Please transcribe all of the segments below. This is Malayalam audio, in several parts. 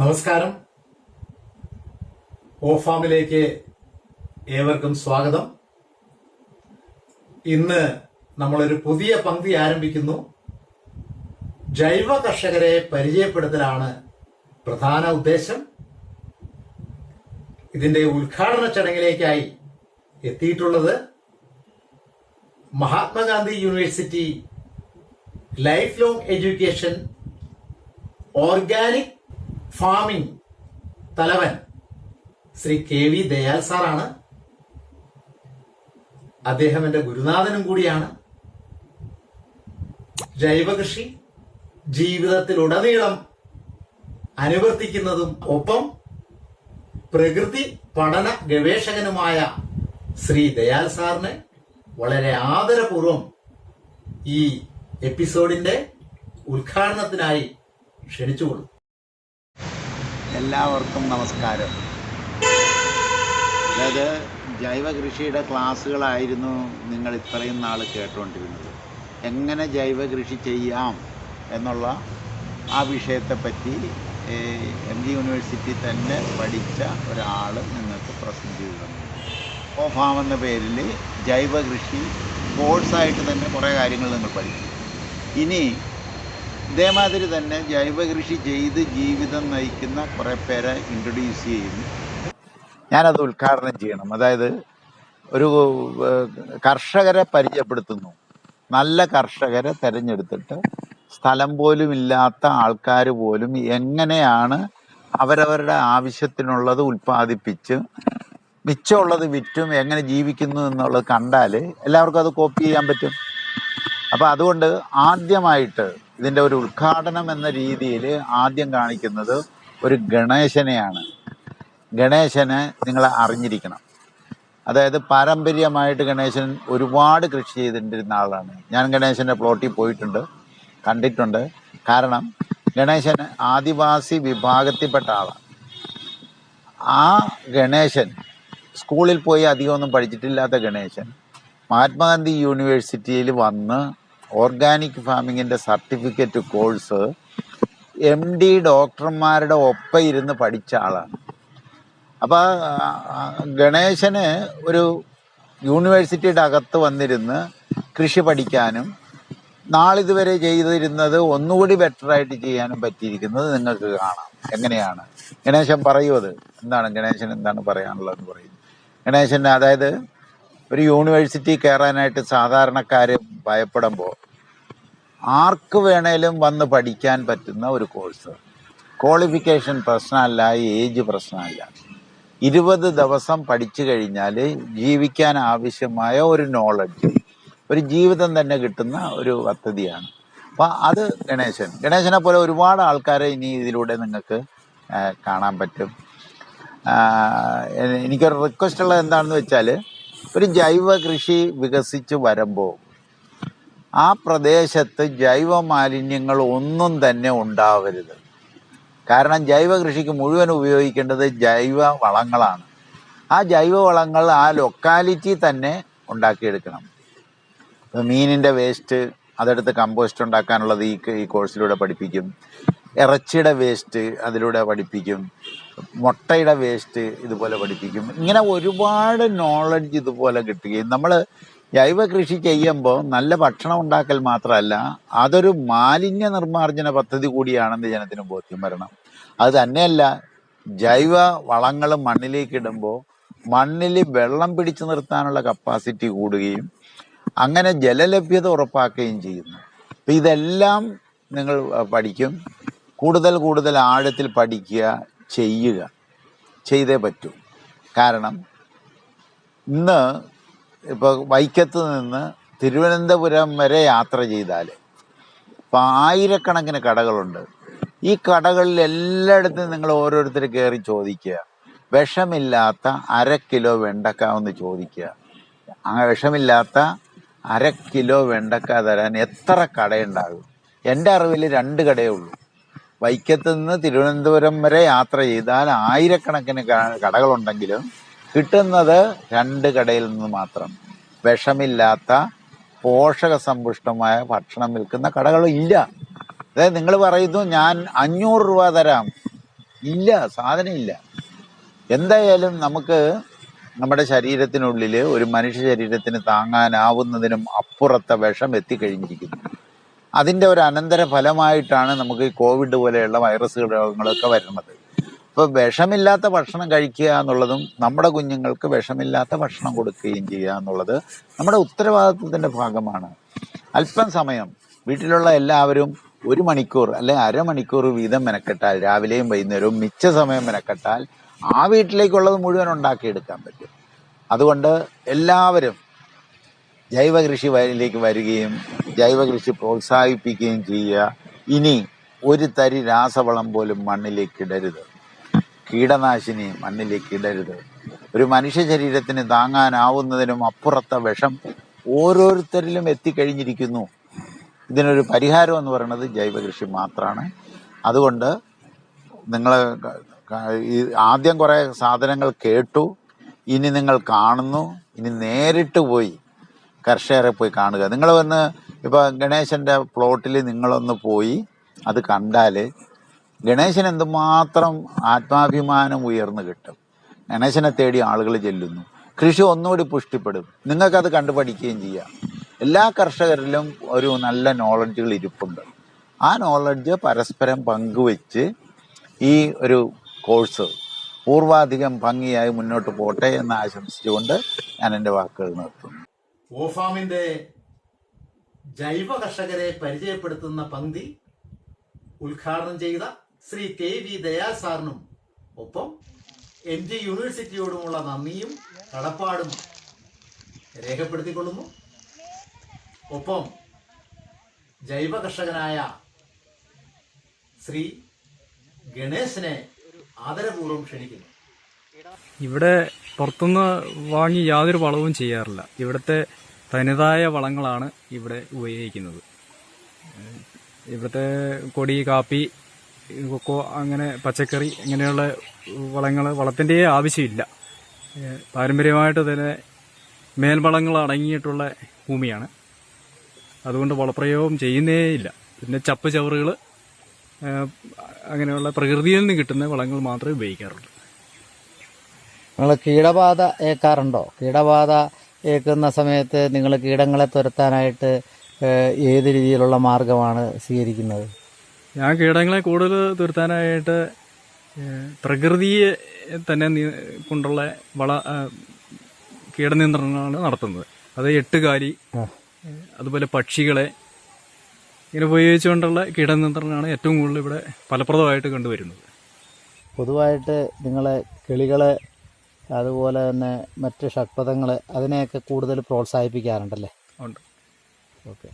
നമസ്കാരം. ഓ ഫാമിലേക്ക് ഏവർക്കും സ്വാഗതം. ഇന്ന് നമ്മളൊരു പുതിയ പങ്ക്തി ആരംഭിക്കുന്നു. ജൈവ കർഷകരെ പരിചയപ്പെടുത്തലാണ് പ്രധാന ഉദ്ദേശം. ഇതിന്റെ ഉദ്ഘാടന ചടങ്ങിലേക്കായി എത്തിയിട്ടുള്ളത് Mahatma Gandhi university life long education organic farming തലവൻ ശ്രീ കെ വി ദയാൽ സാറാണ്. അദ്ദേഹം എന്റെ ഗുരുനാഥനും കൂടിയാണ്. ജൈവകൃഷി ജീവിതത്തിലുടനീളം അനുവർത്തിക്കുന്നതും ഒപ്പം പ്രകൃതി പഠന ഗവേഷകനുമായ ശ്രീ ദയാൽ സാറിനെ വളരെ ആദരപൂർവം ഈ എപ്പിസോഡിന്റെ ഉദ്ഘാടനത്തിനായി ക്ഷണിച്ചുകൊള്ളും എല്ലാവർക്കും നമസ്കാരം. അതായത് ജൈവ കൃഷിയുടെ ക്ലാസ്സുകളായിരുന്നു നിങ്ങൾ ഇത്രയും നാൾ കേട്ടുകൊണ്ടിരുന്നത് എങ്ങനെ ജൈവ കൃഷി ചെയ്യാം എന്നുള്ള ആ വിഷയത്തെപ്പറ്റി എം ജി യൂണിവേഴ്സിറ്റി തന്നെ പഠിച്ച ഒരാൾ നിങ്ങൾക്ക് പ്രസന്റ് ചെയ്തു തന്നു ഓ ഫാം എന്ന പേരിൽ ജൈവ കൃഷി കോഴ്സായിട്ട് തന്നെ കുറേ കാര്യങ്ങൾ നിങ്ങൾ പഠിച്ചു ഇനി ഇതേമാതിരി തന്നെ ജൈവകൃഷി ചെയ്ത് ജീവിതം നയിക്കുന്ന കുറേ പേരെ ഇൻട്രൊഡ്യൂസ് ചെയ്യുന്നു. ഞാനത് ഉദ്ഘാടനം ചെയ്യണം. അതായത് ഒരു കർഷകരെ പരിചയപ്പെടുത്തുന്നു. നല്ല കർഷകരെ തിരഞ്ഞെടുത്തിട്ട് സ്ഥലം പോലും ഇല്ലാത്ത ആൾക്കാർ പോലും എങ്ങനെയാണ് അവരവരുടെ ആവശ്യത്തിനുള്ളത് ഉൽപ്പാദിപ്പിച്ച് മിച്ചമുള്ളത് വിറ്റും എങ്ങനെ ജീവിക്കുന്നു എന്നുള്ളത് കണ്ടാൽ എല്ലാവർക്കും അത് കോപ്പി ചെയ്യാൻ പറ്റും. അപ്പൊ അതുകൊണ്ട് ആദ്യമായിട്ട് ഇതിന്റെ ഒരു ഉദ്ഘാടനം എന്ന രീതിയിൽ ആദ്യം കാണിക്കുന്നത് ഒരു ഗണേശനെയാണ്. ഗണേശനെ നിങ്ങൾ അറിഞ്ഞിരിക്കണം. അതായത് പാരമ്പര്യമായിട്ട് ഗണേശൻ ഒരുപാട് കൃഷി ചെയ്തിട്ടിരുന്ന ആളാണ്. ഞാൻ ഗണേശന്റെ പ്ലോട്ടിൽ പോയിട്ടുണ്ട് കണ്ടിട്ടുണ്ട്. കാരണം ഗണേശൻ ആദിവാസി വിഭാഗത്തിൽപ്പെട്ട ആളാണ്. ആ ഗണേശൻ സ്കൂളിൽ പോയി അധികമൊന്നും പഠിച്ചിട്ടില്ലാത്ത ഗണേശൻ മഹാത്മാഗാന്ധി യൂണിവേഴ്സിറ്റിയിൽ വന്ന് ഓർഗാനിക് ഫാമിങ്ങിന്റെ സർട്ടിഫിക്കറ്റ് കോഴ്സ് എം ഡി ഡോക്ടർമാരുടെ ഒപ്പം ഇരുന്ന് പഠിച്ച ആളാണ്. അപ്പോൾ ഗണേശന് ഒരു യൂണിവേഴ്സിറ്റിയുടെ അകത്ത് വന്നിരുന്ന് കൃഷി പഠിക്കാനും നാളിതുവരെ ചെയ്തിരുന്നത് ഒന്നുകൂടി ബെറ്ററായിട്ട് ചെയ്യാനും പറ്റിയിരിക്കുന്നത് നിങ്ങൾക്ക് കാണാം. എങ്ങനെയാണ്? ഗണേശൻ പറയൂ അത്. എന്താണ് ഗണേശൻ എന്താണ് പറയാനുള്ളതെന്ന് പറയും. ഗണേശൻ അതായത് ഒരു യൂണിവേഴ്സിറ്റി കയറാനായിട്ട് സാധാരണക്കാർ ഭയപ്പെടുമ്പോൾ ആർക്ക് വേണേലും വന്ന് പഠിക്കാൻ പറ്റുന്ന ഒരു കോഴ്സ് ക്വാളിഫിക്കേഷൻ പ്രശ്നമല്ല ഏജ് പ്രശ്നമല്ല. ഇരുപത് ദിവസം പഠിച്ചു കഴിഞ്ഞാൽ ജീവിക്കാൻ ആവശ്യമായ ഒരു നോളജ് ഒരു ജീവിതം തന്നെ കിട്ടുന്ന ഒരു പദ്ധതിയാണ്. അപ്പം അത് ഗണേശൻ. ഗണേശനെ പോലെ ഒരുപാട് ആൾക്കാരെ ഇനി ഇതിലൂടെ നിങ്ങൾക്ക് കാണാൻ പറ്റും. എനിക്കൊരു റിക്വസ്റ്റ് ഉള്ളത് എന്താണെന്ന് വെച്ചാൽ ഒരു ജൈവ കൃഷി വികസിച്ച് വരുമ്പോൾ ആ പ്രദേശത്ത് ജൈവ മാലിന്യങ്ങൾ ഒന്നും തന്നെ ഉണ്ടാവരുത്. കാരണം ജൈവ കൃഷിക്ക് മുഴുവൻ ഉപയോഗിക്കേണ്ടത് ജൈവ വളങ്ങളാണ്. ആ ജൈവ വളങ്ങൾ ആ ലൊക്കാലിറ്റി തന്നെ ഉണ്ടാക്കിയെടുക്കണം. ഇപ്പോൾ മീനിന്റെ വേസ്റ്റ് അതെടുത്ത് കമ്പോസ്റ്റ് ഉണ്ടാക്കാനുള്ളത് ഈ ഈ കോഴ്സിലൂടെ പഠിപ്പിക്കും. ഇറച്ചിയുടെ വേസ്റ്റ് അതിലൂടെ പഠിപ്പിക്കും. മുട്ടയുടെ വേസ്റ്റ് ഇതുപോലെ പഠിപ്പിക്കും. ഇങ്ങനെ ഒരുപാട് നോളജ് ഇതുപോലെ കിട്ടുകയും നമ്മൾ ജൈവ കൃഷി ചെയ്യുമ്പോൾ നല്ല ഭക്ഷണം ഉണ്ടാക്കൽ മാത്രമല്ല അതൊരു മാലിന്യ നിർമ്മാർജന പദ്ധതി കൂടിയാണെന്ന് ജനത്തിന് ബോധ്യം വരണം. അത് തന്നെയല്ല ജൈവ വളങ്ങൾ മണ്ണിലേക്ക് ഇടുമ്പോൾ മണ്ണിൽ വെള്ളം പിടിച്ചു നിർത്താനുള്ള കപ്പാസിറ്റി കൂടുകയും അങ്ങനെ ജലലഭ്യത ഉറപ്പാക്കുകയും ചെയ്യുന്നു. അപ്പം ഇതെല്ലാം നിങ്ങൾ പഠിക്കും. കൂടുതൽ കൂടുതൽ ആഴത്തിൽ പഠിക്കുക. ചെയ്യുക. ചെയ്തേ പറ്റൂ. കാരണം ഇന്ന് ഇപ്പോൾ വൈക്കത്ത് നിന്ന് തിരുവനന്തപുരം വരെ യാത്ര ചെയ്താൽ ഇപ്പം ആയിരക്കണക്കിന് കടകളുണ്ട്. ഈ കടകളിൽ എല്ലായിടത്തും നിങ്ങൾ ഓരോരുത്തർ കയറി ചോദിക്കുക. വിഷമില്ലാത്ത അര കിലോ വെണ്ടക്ക ഒന്ന് ചോദിക്കുക. വിഷമില്ലാത്ത അര കിലോ വെണ്ടക്ക തരാൻ എത്ര കടയുണ്ടാകും? എന്റെ അറിവിൽ രണ്ട് കടയേ ഉള്ളൂ. വൈക്കത്ത് നിന്ന് തിരുവനന്തപുരം വരെ യാത്ര ചെയ്താൽ ആയിരക്കണക്കിന് കടകളുണ്ടെങ്കിലും കിട്ടുന്നത് രണ്ട് കടയിൽ നിന്ന് മാത്രം. വിഷമില്ലാത്ത പോഷക സമ്പുഷ്ടമായ ഭക്ഷണം വിൽക്കുന്ന കടകളും ഇല്ല. അതായത് നിങ്ങൾ പറയുന്നു ഞാൻ അഞ്ഞൂറ് രൂപ തരാം. ഇല്ല സാധനം ഇല്ല എന്തായാലും നമുക്ക് നമ്മുടെ ശരീരത്തിനുള്ളിൽ ഒരു മനുഷ്യ ശരീരത്തിന് താങ്ങാനാവുന്നതിനും അപ്പുറത്തെ വിഷം എത്തിക്കഴിഞ്ഞിരിക്കുന്നു. അതിന്റെ ഒരു അനന്തര ഫലമായിട്ടാണ് നമുക്ക് ഈ കോവിഡ് പോലെയുള്ള വൈറസ് രോഗങ്ങളൊക്കെ വരുന്നത്. അപ്പോൾ വിഷമില്ലാത്ത ഭക്ഷണം കഴിക്കുക എന്നുള്ളതും നമ്മുടെ കുഞ്ഞുങ്ങൾക്ക് വിഷമില്ലാത്ത ഭക്ഷണം കൊടുക്കുകയും ചെയ്യുക എന്നുള്ളത് നമ്മുടെ ഉത്തരവാദിത്വത്തിന്റെ ഭാഗമാണ്. അല്പം സമയം വീട്ടിലുള്ള എല്ലാവരും ഒരു മണിക്കൂർ അല്ലെങ്കിൽ അരമണിക്കൂർ വീതം മെനക്കെട്ടാൽ രാവിലെയും വൈകുന്നേരവും മിച്ച സമയം മെനക്കെട്ടാൽ ആ വീട്ടിലേക്കുള്ളത് മുഴുവൻ ഉണ്ടാക്കിയെടുക്കാൻ പറ്റും. അതുകൊണ്ട് എല്ലാവരും ജൈവ കൃഷി വയലിലേക്ക് വരികയും ജൈവ കൃഷി പ്രോത്സാഹിപ്പിക്കുകയും ചെയ്യുക. ഇനി ഒരു തരി രാസവളം പോലും മണ്ണിലേക്ക് ഇടരുത്. കീടനാശിനി മണ്ണിലേക്ക് ഇടരുത്. ഒരു മനുഷ്യ ശരീരത്തിന് താങ്ങാനാവുന്നതിനും അപ്പുറത്തെ വിഷം ഓരോരുത്തരിലും എത്തിക്കഴിഞ്ഞിരിക്കുന്നു. ഇതിനൊരു പരിഹാരം എന്ന് പറയുന്നത് ജൈവ കൃഷി മാത്രമാണ് അതുകൊണ്ട് നിങ്ങൾ ആദ്യം കുറേ സാധനങ്ങൾ കേട്ടു. ഇനി നിങ്ങൾ കാണുന്നു. ഇനി നേരിട്ട് പോയി കർഷകരെ പോയി കാണുക. നിങ്ങൾ വന്ന് ഇപ്പോൾ ഗണേശന്റെ പ്ലോട്ടിൽ നിങ്ങളൊന്ന് പോയി അത് കണ്ടാൽ ഗണേശൻ എന്തുമാത്രം ആത്മാഭിമാനം ഉയർന്നു കിട്ടും. ഗണേശനെ തേടി ആളുകൾ ചെല്ലുന്നു. കൃഷി ഒന്നുകൂടി പുഷ്ടിപ്പെടും. നിങ്ങൾക്കത് കണ്ടു പഠിക്കുകയും ചെയ്യാം. എല്ലാ കർഷകരിലും ഒരു നല്ല നോളജുകൾ ഇരിപ്പുണ്ട്. ആ നോളജ് പരസ്പരം പങ്കുവെച്ച് ഈ ഒരു കോഴ്സ് പൂർവാധികം ഭംഗിയായി മുന്നോട്ട് പോട്ടെ എന്ന് ആശംസിച്ചുകൊണ്ട് ഞാൻ എന്റെ വാക്കുകൾ നിർത്തുന്നു. ജൈവ കർഷകരെ പരിചയപ്പെടുത്തുന്ന പങ്ക്തി ഉദ്ഘാടനം ചെയ്ത ശ്രീ കെ വി ദയാൽ സാറിനും ഒപ്പം എം ജി യൂണിവേഴ്സിറ്റിയോടുമുള്ള നന്ദിയും കടപ്പാടും രേഖപ്പെടുത്തിക്കൊള്ളുന്നു. ഒപ്പം ജൈവ കർഷകനായ ശ്രീ ഗണേശനെ ആദരപൂർവം ക്ഷണിക്കുന്നു. ഇവിടെ പുറത്തുനിന്ന് വാങ്ങി യാതൊരു വളവും ചെയ്യാറില്ല. ഇവിടുത്തെ തനതായ വളങ്ങളാണ് ഇവിടെ ഉപയോഗിക്കുന്നത്. ഇവിടുത്തെ കൊടി കാപ്പി കൊക്കോ അങ്ങനെ പച്ചക്കറി ഇങ്ങനെയുള്ള വളങ്ങൾ വളത്തിന്റെ ആവശ്യമില്ല. പാരമ്പര്യമായിട്ട് തന്നെ മേൽവളങ്ങൾ അടങ്ങിയിട്ടുള്ള ഭൂമിയാണ്. അതുകൊണ്ട് വളപ്രയോഗം ചെയ്യുന്നേയില്ല പിന്നെ ചപ്പ് ചവറുകൾ അങ്ങനെയുള്ള പ്രകൃതിയിൽ നിന്ന് കിട്ടുന്ന വളങ്ങൾ മാത്രമേ ഉപയോഗിക്കാറുള്ളൂ. നിങ്ങൾ കീടബാധ ഏക്കാറുണ്ടോ കീടബാധ ഏക്കുന്ന സമയത്ത് നിങ്ങൾ കീടങ്ങളെ തുരത്താനായിട്ട് ഏത് രീതിയിലുള്ള മാർഗമാണ് സ്വീകരിക്കുന്നത്? ഞാൻ കീടങ്ങളെ കൂടുതൽ തുരത്താനായിട്ട് പ്രകൃതിയെ തന്നെ കൊണ്ടുള്ള വള കീടനിയന്ത്രണങ്ങളാണ് നടത്തുന്നത്. അത് എട്ടുകാലി അതുപോലെ പക്ഷികളെ ഇങ്ങനെ ഉപയോഗിച്ചുകൊണ്ടുള്ള കീടനിയന്ത്രണമാണ് ഏറ്റവും കൂടുതൽ ഇവിടെ ഫലപ്രദമായിട്ട് കണ്ടുവരുന്നത്. പൊതുവായിട്ട് നിങ്ങളെ കിളികളെ അതുപോലെ തന്നെ മറ്റ് ഷഡ്പഥങ്ങൾ അതിനെയൊക്കെ കൂടുതൽ പ്രോത്സാഹിപ്പിക്കാറുണ്ടല്ലേ? ഉണ്ട്. ഓക്കെ.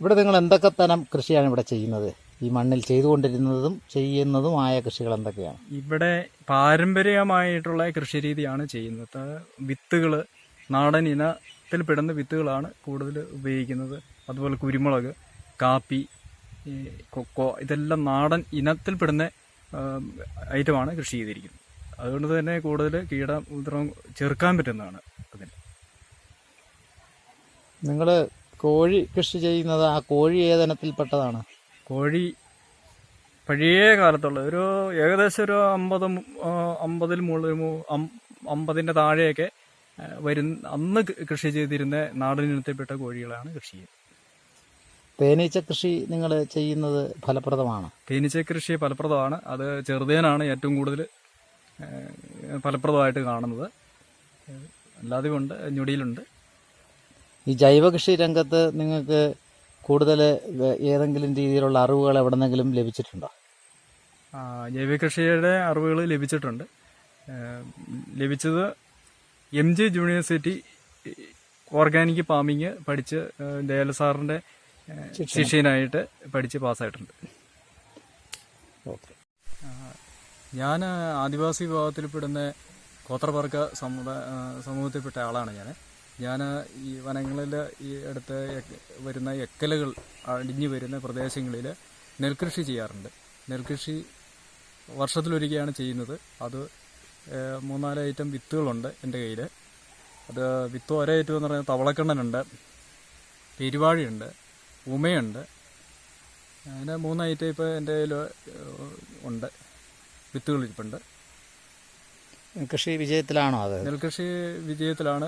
ഇവിടെ നിങ്ങൾ എന്തൊക്കെ തരം കൃഷിയാണ് ഇവിടെ ചെയ്യുന്നത്? ഈ മണ്ണിൽ ചെയ്തുകൊണ്ടിരുന്നതും ചെയ്യുന്നതുമായ കൃഷികൾ എന്തൊക്കെയാണ്? ഇവിടെ പാരമ്പര്യമായിട്ടുള്ള കൃഷി രീതിയാണ് ചെയ്യുന്നത്. വിത്തുകൾ നാടൻ ഇനത്തിൽപ്പെടുന്ന വിത്തുകളാണ് കൂടുതൽ ഉപയോഗിക്കുന്നത്. അതുപോലെ കുരുമുളക് കാപ്പി കൊക്കോ ഇതെല്ലാം നാടൻ ഇനത്തിൽപ്പെടുന്ന പെടുന്ന ഐറ്റമാണ് കൃഷി ചെയ്തിരിക്കുന്നത്. അതുകൊണ്ട് തന്നെ കൂടുതൽ കീട ഉപദ്രവം ചെറുക്കാൻ പറ്റുന്നതാണ് അതിന്. നിങ്ങൾ കോഴി കൃഷി ചെയ്യുന്നത് ആ കോഴി ഏതനത്തിൽപ്പെട്ടതാണ്? കോഴി പഴയ കാലത്തുള്ള ഒരു ഏകദേശം ഒരു അമ്പത് അമ്പതിൽ മുകളിൽ അമ്പതിന്റെ താഴെയൊക്കെ വരുന്ന അന്ന് കൃഷി ചെയ്തിരുന്ന നാടൻ ഇനത്തിൽപ്പെട്ട കോഴികളാണ് കൃഷി ചെയ്യുന്നത്. തേനീച്ച കൃഷി നിങ്ങൾ ചെയ്യുന്നത് ഫലപ്രദമാണ്? തേനീച്ച കൃഷി ഫലപ്രദമാണ്. അത് ചെറുതേനാണ് ഏറ്റവും കൂടുതൽ ഫലപ്രദമായിട്ട് കാണുന്നത്. അല്ലാതെയും അല്ലാതെ ഉണ്ട് ഞൊടിയിലുണ്ട്. ഈ ജൈവകൃഷി രംഗത്ത് നിങ്ങൾക്ക് കൂടുതൽ ഏതെങ്കിലും രീതിയിലുള്ള അറിവുകൾ എവിടെന്നെങ്കിലും ലഭിച്ചിട്ടുണ്ടോ? ആ, ജൈവകൃഷിയുടെ അറിവുകൾ ലഭിച്ചിട്ടുണ്ട്. ലഭിച്ചത് M G university organic farming പഠിച്ച് ദയാൽ സാറിന്റെ ശിഷ്യനായിട്ട് പഠിച്ച് പാസ്സായിട്ടുണ്ട്. ഓക്കെ. ഞാൻ ആദിവാസി വിഭാഗത്തിൽപ്പെടുന്ന കോത്രവർഗ സമുദായ സമൂഹത്തിൽപ്പെട്ട ആളാണ് ഞാൻ ഞാൻ ഈ വനങ്ങളിൽ ഈ അടുത്ത് വരുന്ന എക്കലുകൾ അടിഞ്ഞു വരുന്ന പ്രദേശങ്ങളിൽ നെൽകൃഷി ചെയ്യാറുണ്ട്. നെൽകൃഷി വർഷത്തിലൊരിക്കലാണ് ചെയ്യുന്നത്. അത് മൂന്നാൽ ഐറ്റം വിത്തുകളുണ്ട് എന്റെ കയ്യിൽ അത് വിത്ത് ഒരേ ഐറ്റം എന്ന് പറയുന്നത് തവളക്കണ്ണനുണ്ട് പെരുവാഴിയുണ്ട് ഉമയുണ്ട്. അങ്ങനെ മൂന്നായിട്ട് ഇപ്പോൾ എന്റെ കയ്യിൽ ഉണ്ട്. വിത്തുകൾ ഇരിപ്പുണ്ട്. കൃഷി വിജയത്തിലാണോ അത്? നെൽകൃഷി വിജയത്തിലാണ്.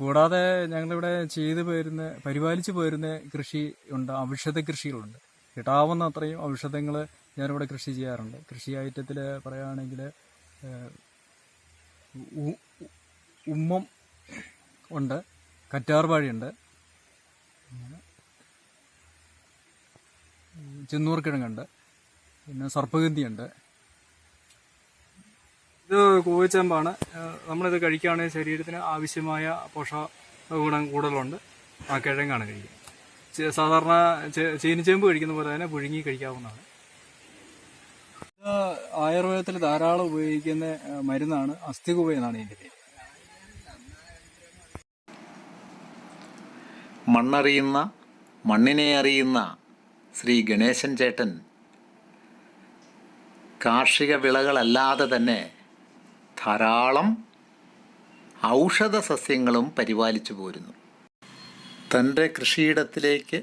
കൂടാതെ ഞങ്ങളിവിടെ ചെയ്തു പോരുന്ന പരിപാലിച്ചു പോരുന്ന കൃഷി ഉണ്ട് ഔഷധ കൃഷികളുണ്ട്. കിട്ടാവുന്ന അത്രയും ഔഷധങ്ങൾ ഞാനിവിടെ കൃഷി ചെയ്യാറുണ്ട്. കൃഷി ഐറ്റത്തിൽ പറയുകയാണെങ്കിൽ ഉമ്മം ഉണ്ട് കറ്റാർവാഴിയുണ്ട്. ചെന്നൂർ കിഴങ്ങുണ്ട് പിന്നെ സർപ്പഗന്തിയുണ്ട് ഇത് കൂവച്ചമ്പാണ് നമ്മളിത് കഴിക്കുകയാണെങ്കിൽ ശരീരത്തിന് ആവശ്യമായ പോഷക ഗുണം കൂടുതലുണ്ട്. ആ കിഴങ്ങാണ് കഴിക്കുക. സാധാരണ ചീനിച്ചേമ്പ് കഴിക്കുന്ന പോലെ തന്നെ പുഴുങ്ങി കഴിക്കാവുന്നതാണ്. ഇത് ആയുർവേദത്തിൽ ധാരാളം ഉപയോഗിക്കുന്ന മരുന്നാണ് അസ്ഥികുവ എന്നാണ് ഇതിന്റെ പേര്. മണ്ണറിയുന്ന മണ്ണിനെ അറിയുന്ന ശ്രീ ഗണേശൻ ചേട്ടൻ കാർഷിക വിളകളല്ലാതെ തന്നെ ധാരാളം ഔഷധ സസ്യങ്ങളും പരിപാലിച്ചു പോരുന്നു. തന്റെ കൃഷിയിടത്തിലേക്ക്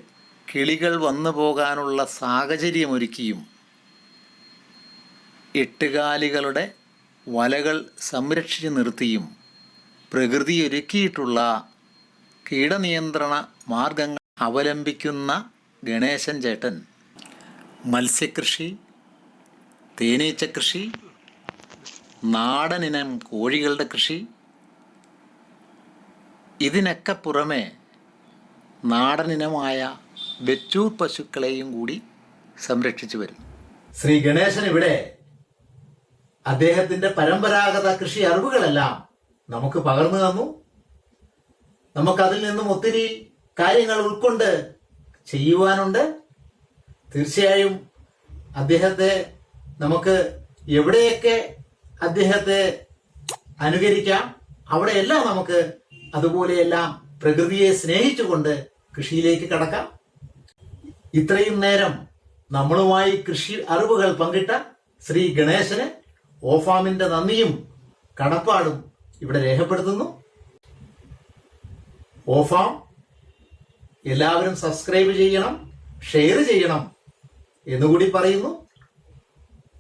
കിളികൾ വന്നു പോകാനുള്ള സാഹചര്യമൊരുക്കിയും എട്ടുകാലികളുടെ വലകൾ സംരക്ഷിച്ചു നിർത്തിയും പ്രകൃതി ഒരുക്കിയിട്ടുള്ള കീടനിയന്ത്രണ മാർഗങ്ങൾ അവലംബിക്കുന്ന ഗണേശൻ ചേട്ടൻ. മത്സ്യകൃഷി തേനീച്ച കൃഷി നാടനിനം കോഴികളുടെ കൃഷി ഇതിനൊക്കെ പുറമെ നാടനിനമായ വെച്ചൂർ പശുക്കളെയും കൂടി സംരക്ഷിച്ചു വരുന്നു. ശ്രീ ഗണേശൻ ഇവിടെ അദ്ദേഹത്തിന്റെ പരമ്പരാഗത കൃഷി അറിവുകളെല്ലാം നമുക്ക് പകർന്നു തന്നു. നമുക്കതിൽ നിന്നും ഒത്തിരി കാര്യങ്ങൾ ഉൾക്കൊണ്ട് ചെയ്യുവാനുണ്ട്. തീർച്ചയായും അദ്ദേഹത്തെ നമുക്ക് എവിടെയൊക്കെ അദ്ദേഹത്തെ അനുകരിക്കാം അവിടെയെല്ലാം നമുക്ക് അതുപോലെയെല്ലാം പ്രകൃതിയെ സ്നേഹിച്ചുകൊണ്ട് കൃഷിയിലേക്ക് കടക്കാം. ഇത്രയും നേരം നമ്മളുമായി കൃഷി അറിവുകൾ പങ്കിട്ട ശ്രീ ഗണേശന് ഓഫാമിന്റെ നന്ദിയും കടപ്പാടും ഇവിടെ രേഖപ്പെടുത്തുന്നു. ഓഫാം എല്ലാവരും സബ്സ്ക്രൈബ് ചെയ്യണം ഷെയർ ചെയ്യണം എന്നുകൂടി പറയുന്നു.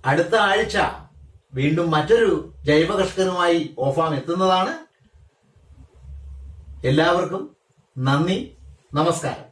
അടുത്ത ആഴ്ച വീണ്ടും മറ്റൊരു ജൈവ കർഷകനുമായി ഓഫാം എത്തുന്നതാണ്. എല്ലാവർക്കും നന്ദി നമസ്കാരം.